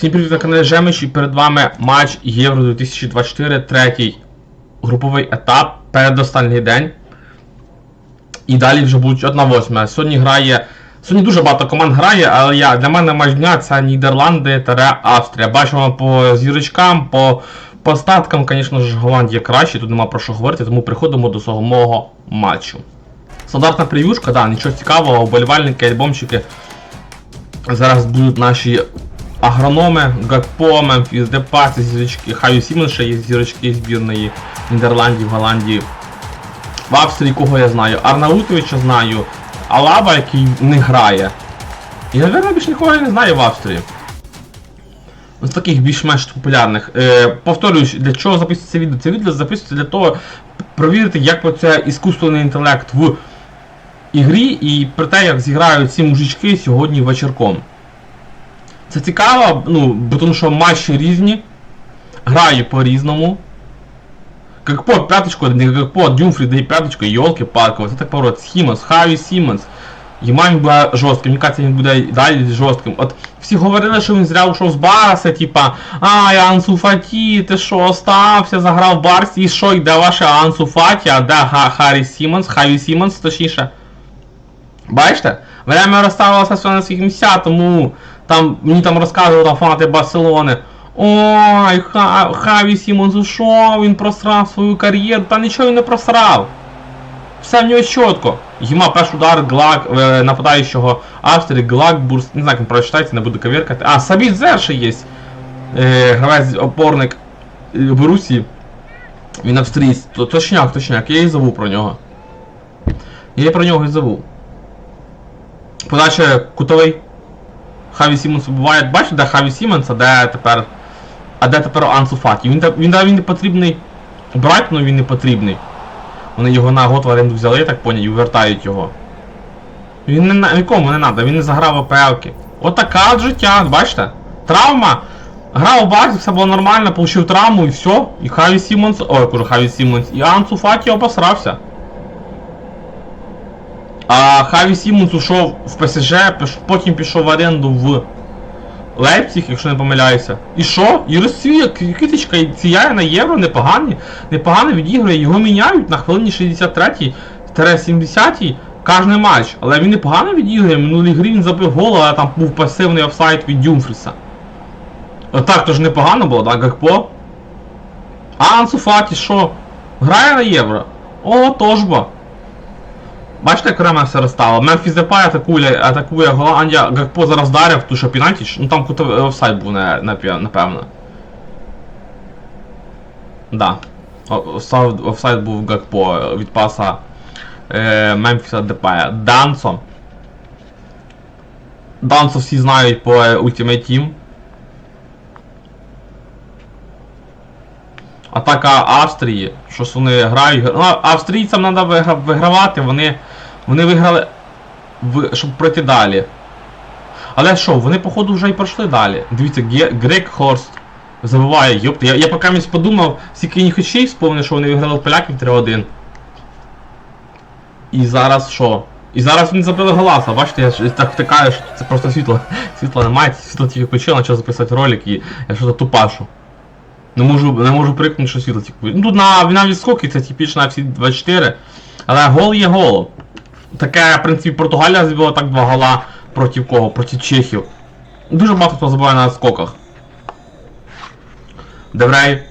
Всім привіт на каналі Жемич і перед вами матч Євро 2024, третій груповий етап, передостанній день. І далі вже будуть 1-8. Сьогодні грає. Сьогодні дуже багато команд грає, але я, для мене матч дня це Нідерланди та Австрія. Бачимо по зірочкам, по, по статкам, звісно ж, Голландія краще, тут нема про що говорити, тому приходимо до самого матчу. Стандартна прев'юшка, да, нічого цікавого, вболівальники, альбомчики. Зараз будуть наші агрономи, Гакпо, Мемфіс Депа, це зірочки, Хаю Сімен ще є зірочки збірної Нідерландів, Голландії. В Австрії кого я знаю? Арнаутовича знаю, Алаба, який не грає. І, напевно, більш нікого я не знаю в Австрії. З таких більш-менш популярних. Е, повторюсь, для чого записується відео? Це відео записується для того, провірити, як оце іскусственний інтелект в ігрі і про те, як зіграють ці мужички сьогодні вечірком. Це цікаво, ну, тому що матчі різні, граю по-різному. Как по п'яточку, не как по Дюмфрі дає п'яточку, йолки палки це так поворот. Сімонс, Хаві Сімонс. Він буде жорстким, мені кажеться, він буде далі жорстким. От всі говорили, що він зря ушов з Барса, типа, ай, Ансу Фаті, ти що, остався, заграв в Барсі, і що, йде ваше Ансу а де Ха Харі Сімонс, Хаві Сімонс, точніше. Бачите? Время розставилося все на своїх місцях, тому там мені там розказували фанати Барселони. Ой, Ха, Хаві Сімонс ушов, він просрав свою кар'єру. Та нічого він не просрав. Все в нього чітко. Їма перший удар Глак, е, нападаючого Австрії, Глагбурс, не знаю, як він прочитається, не буду коверкати. А, Сабідзер ще є. Е, гравець опорник е, Борусі. Він австрійсь. Точняк, точняк, я і забув про нього. Я про нього і забув. Подача кутовий. Хаві Сімонс буває. Бачите, де Хаві Сімонс, а де тепер. А де тепер Ансу Фаті? Він, він, він не потрібний. Брайтону він не потрібний. Вони його на год в оренду взяли, так поняв, і вертають його. Він не нікому не треба, він не заграв АПЛки. Отака от життя, бачите? Травма. Грав у базі, все було нормально, получив травму і все. І Хаві Сімонс. Ой, кажу, Хаві Сімонс. І Ансу Фаті обосрався. А Хаві Сімонс ушов в ПСЖ, потім пішов в оренду в Лейпціг, якщо не помиляюся. І що? І розцвіє, китичка ціяє на євро, непогані, непогано відігрує, його міняють на хвилині 63-70 кожний матч. Але він непогано відігрує, в минулій грі він забив гол, але там був пасивний офсайд від Дюмфріса. Отак то ж непогано було, так, Гакпо? А Ансу Фаті що? Грає на євро? О, тож бо. Бачите, як все розстало. Мемфіс Депай атакує, атакує Голландія, Гакпо зараз вдарив, тому що пенальті, ну там кутовий офсайд був, напевно. Да. Офсайд- був Гакпо е, від паса е, Мемфіса Депая. Данцо. Данцо всі знають по е, Ultimate Team. Атака Австрії, щось вони грають. Ну, австрійцям треба вигравати, вони, вони виграли, щоб пройти далі. Але що, вони походу вже й пройшли далі. Дивіться, Грек Хорст забиває, йопти. Я, я поки місь подумав, скільки їх очей вспомнив, що вони виграли поляків 3-1. І зараз що? І зараз він забили голаса, бачите, я так втикаю, що це просто світло. Світла немає, світло тільки включило, почав записати ролик і я щось тупашу. Не можу, не можу прикнути, що світло тільки. Ну тут на, на відскоки це типічно всі 24. Але гол є гол. Таке, в принципі, Португалія забила так два гола проти кого? Проти Чехів. Дуже багато хто забуває на скоках. Деврей.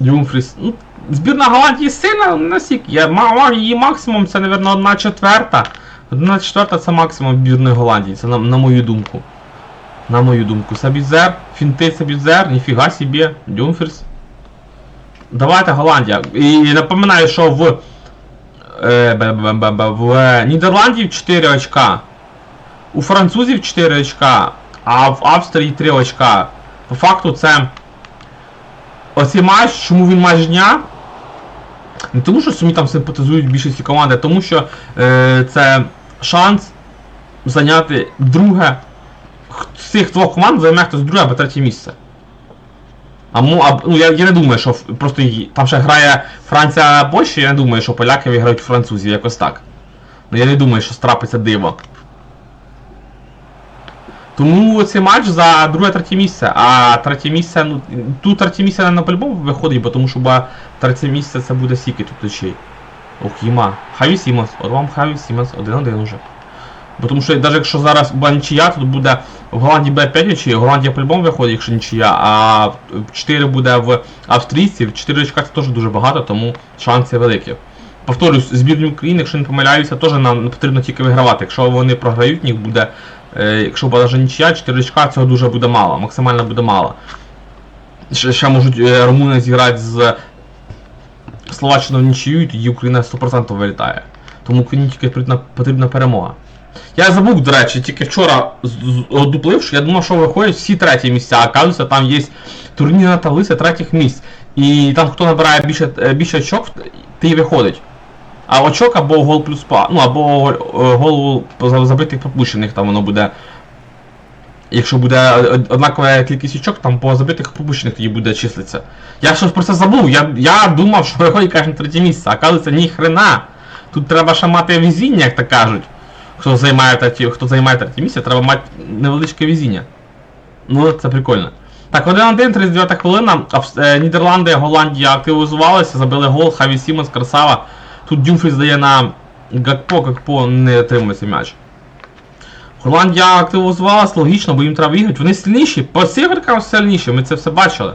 Дюмфріс. Ну, збірна Голландії сильна, ма- її максимум це, мабуть, одна четверта. Одна четверта це максимум збірної Голландії, це на, на мою думку. На мою думку. Сабізер, фінти Сабізер, ніфіга собі, Дюмферс. Давайте Голландія. І напоминаю, що в, в е, Нідерландів 4 очка. У французів 4 очка, а в Австрії 3 очка. По факту це. Оцей матч, чому він матч дня? Не тому, що самі там симпатизують більшості команди, а тому що е, це шанс зайняти друге з цих двох команд займе хтось друге або третє місце. А, мо- а ну, я, я не думаю, що просто там ще грає Франція Польща, я не думаю, що поляки виграють французів, якось так. Ну я не думаю, що страпиться диво. Тому цей матч за друге-третє місце. А третє місце, ну, тут третє місце не по-любому виходить, бо тому що ба, третє місце це буде стільки тут очей. Ох, їма. Хаві Сімонс, от вам Хаві Сімонс, один-один уже. Бо тому що навіть якщо зараз була нічия, тут буде в Голландії буде 5 очей, Голландія по-любому виходить, якщо нічия, а 4 буде в австрійців, 4 очка це теж дуже багато, тому шанси великі. Повторюсь, збірні України, якщо не помиляюся, теж нам потрібно тільки вигравати. Якщо вони програють, них буде, е, якщо буде навіть нічия, 4 очка, цього дуже буде мало, максимально буде мало. Ще, ще можуть е, румуни зіграти з Словаччиною в нічию, і тоді Україна 100% вилітає. Тому Україні тільки потрібна, потрібна перемога. Я забув, до речі, тільки вчора одупливши, я думав, що виходять всі треті місця, а оказується, там є турнірна таблиця третіх місць. І там хто набирає більше, е, більше очок, ти виходить. А очок або гол плюс па, ну або гол, е, забитих пропущених, там воно буде. Якщо буде е, однакова кількість очок, там по забитих пропущених тоді буде числитися. Я щось про це забув. Я, я думав, що виходить каже на третє місце, а оказується, ні хрена. Тут треба ще мати везіння, як то кажуть. Хто займає третє, хто займає третє місце, треба мати невеличке везіння. Ну, це прикольно. Так, 1-1, 39 хвилина. Е, Нідерланди, Голландія активізувалися, забили гол, Хаві Сімонс, красава. Тут Дюмфріс дає на Гакпо, Гакпо не отримує цей м'яч. Голландія активізувалася, логічно, бо їм треба виграти. Вони сильніші, по циферкам сильніші, ми це все бачили.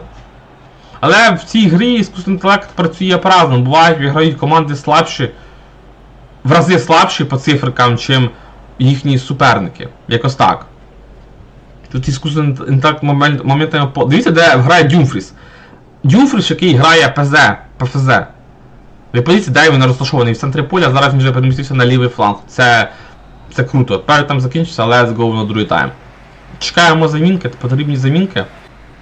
Але в цій грі іскусний інтелект працює по-разному. Бувають, виграють команди слабші, в рази слабші по циферкам, чим їхні суперники. Якось так. Тут іскусний інтелект момент, моментами. Дивіться, де грає Дюмфріс. Дюмфріс, який грає ПЗ, ПФЗ. Ви подивіться, де він розташований в центрі поля, зараз він вже перемістився на лівий фланг. Це, це круто. Перший там закінчився, let's go на другий тайм. Чекаємо замінки, потрібні замінки.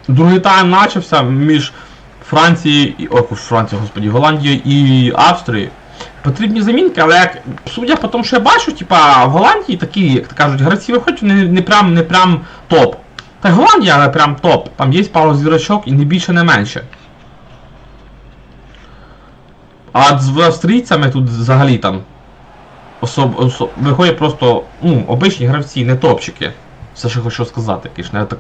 Другий тайм почався між Францією і. Ой, Францією, господі, Голландією і Австрією. Потрібні замінки, але як судя по тому, що я бачу, типа в Голландії такі, як кажуть, гравці виходять, вони не прям, не прям топ. Та Голландія, але прям топ. Там є пару зірочок і не більше, не менше. А з австрійцями тут взагалі там особ, особ, виходять просто ну, обичні гравці, не топчики. Все, що хочу сказати, звісно, я так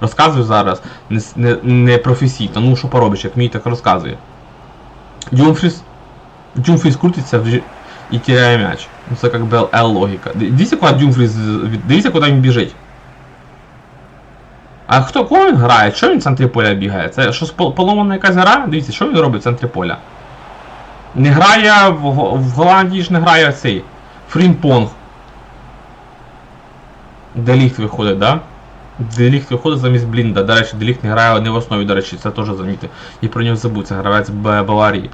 розказую зараз, не, не, не професійно, ну що поробиш, як мій так розказує. Дюмфріс Дюмфріс крутиться в- і теряє м'яч. Ну це як би L логіка. Ди- Дивіться, куди Дюмфріс, від- дивіться, куди він біжить. А хто кого він грає? Що він в центрі поля бігає? Це пол- поломана якась гра? Дивіться, що він робить в центрі поля? Не грає в, в Голландії ж не грає цей Фрімпонг. Деліхт виходить, да? Деліхт виходить замість Блінда. До речі, Деліхт не грає не в основі, до речі, це теж замітив. І про нього забув, це гравець Баварії.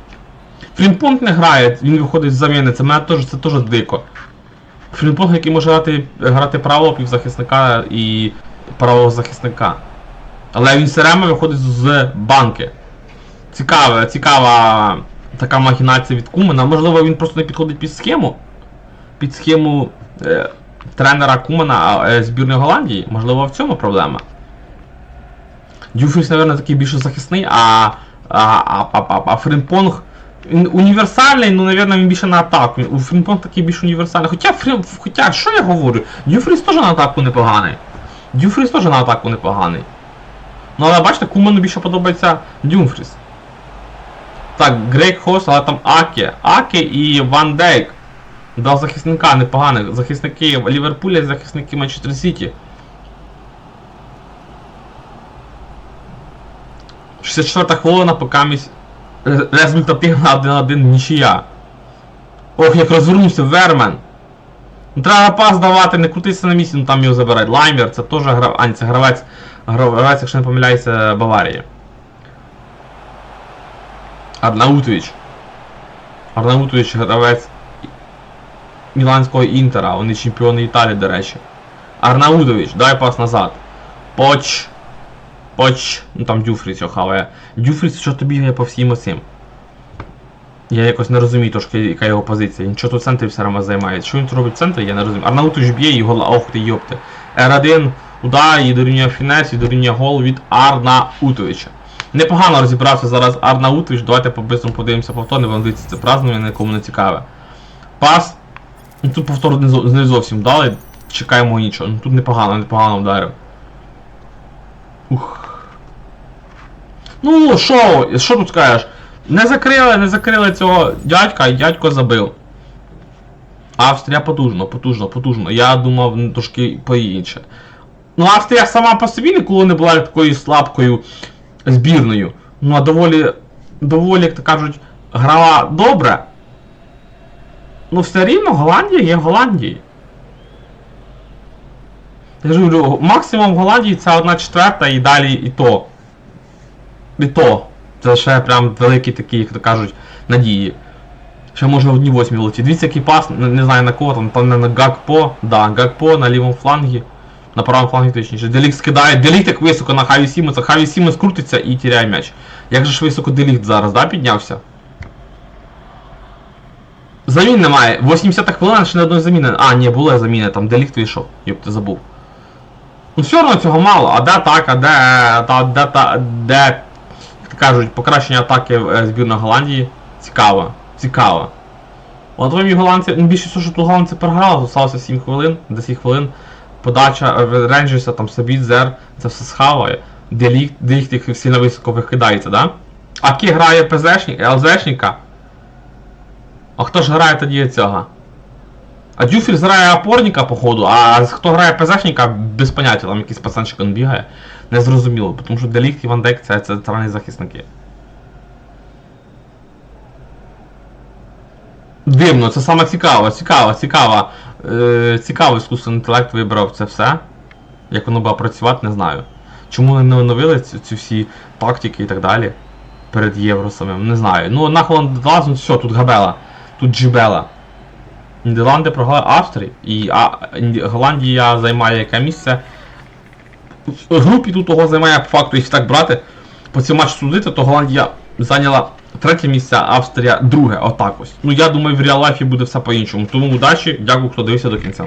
Фрімпонг не грає, він виходить з заміни, це мене теж, це теж дико. Фрімпонг, який може грати, грати правого півзахисника і правого захисника. Але він все время виходить з банки. Цікава, цікава така махінація від Кумана. Можливо, він просто не підходить під схему. Під схему е, тренера Кумана е, збірної Голландії. Можливо, в цьому проблема. Дюфріс, мабуть, такий більше захисний, а, а, а, а, а, а Фрімпонг він універсальний, ну, мабуть, він більше на атаку. У Фрімпонг такий більш універсальний. Хоча, Фрім, хоча, що я говорю? Дюфріс теж на атаку непоганий. Дюфріс теж на атаку непоганий. Ну, але бачите, Куману більше подобається Дюмфріс. Так, Грейк Хос, але там Аке. Аке і Ван Дейк. Два захисника непоганих. Захисники Ліверпуля і захисники Манчестер Сіті. 64 хвилина, поки місь результативна 1-1 нічия. Ох, як розвернувся Вермен. Ну, треба пас давати, не крутися на місці, ну там його забирають. Лаймер, це теж грав. А, ні, це гравець, гравець, якщо не помиляюся, Баварії. Арнаутович. Арнаутович гравець Міланського Інтера, вони чемпіони Італії, до речі. Арнаутович, дай пас назад. Поч. Поч. Ну там Дюфріс його хаває. Дюфріс що то бігає по всім оцим. Я якось не розумію трошки, яка його позиція. Він що тут в центрі все одно займає. Що він тут робить в центрі, я не розумію. Арнаутович б'є і гол. Ох ти йопти. R1 удар і дорівнює фінес, і дорівнює гол від Арнаутовича. Непогано розібрався зараз Арнаутович. Давайте по-бистрому подивимося повтор, не вам це празднування, нікому не цікаве. Пас. Ну тут повтор не, зовсім дали. чекаємо іншого. Ну тут непогано, непогано вдарив. Ух. Ну, що, що тут скажеш? Не закрили, не закрили цього дядька, і дядько забив. Австрія потужно, потужно, потужно. Я думав трошки по-інше. Ну, Австрія сама по собі ніколи не була такою слабкою збірною. Ну, а доволі, доволі, як то кажуть, грала добре. Ну, все рівно Голландія є в Голландії. Я ж говорю, максимум в Голландії це одна четверта і далі і то. І то. Це ще прям великі такі, як то кажуть, надії. Ще може одні восьмі леті. Дивіться, який пас, не, знаю на кого там, там на Гакпо, да, Гакпо на лівому флангі. На правому флангі точніше. Делік скидає, Делік так високо на Хаві Сімонса, Хаві Сімонс крутиться і тіряє м'яч. Як же ж високо Делік зараз, да, піднявся? Замін немає. 80 хвилин ще не одної заміни. А, ні, була заміна, там Делікт вийшов. Йоп, ти забув. Ну все одно цього мало, а де атака, де, та, де, та, де, кажуть, покращення атаки е, збірної Голландії. Цікаво, цікаво. Ви голландці, ну більше всього, що тут голландці програли, залишилося 7 хвилин, 10 хвилин. Подача е, Рейнджерса, там Сабіт, Зер, це все схаває. Делік, Делік їх сильно високо викидається, да? А ки грає ПЗшник, ЛЗшника? А хто ж грає тоді цього? А Дюфель грає опорника, походу, а хто грає ПЗшника, без поняття, там якийсь пацанчик він бігає. Незрозуміло, тому що Делік і Ван Дейк це центральні захисники. Дивно, це саме цікаво, цікаво, цікаво. Е, цікаво, іскусний інтелект вибрав це все. Як воно буде працювати, не знаю. Чому вони не оновили ці, ці всі тактики і так далі перед євро не знаю. Ну, ну все, тут Габела, тут Джибела. Нідерланди програли Австрії, і а, Голландія займає яке місце. В групі тут того займає по факту, якщо так брати, по цьому матчу судити, то Голландія зайняла третє місце, Австрія друге, отак ось. Ну я думаю, в реал лайфі буде все по-іншому. Тому удачі, дякую, хто дивився до кінця.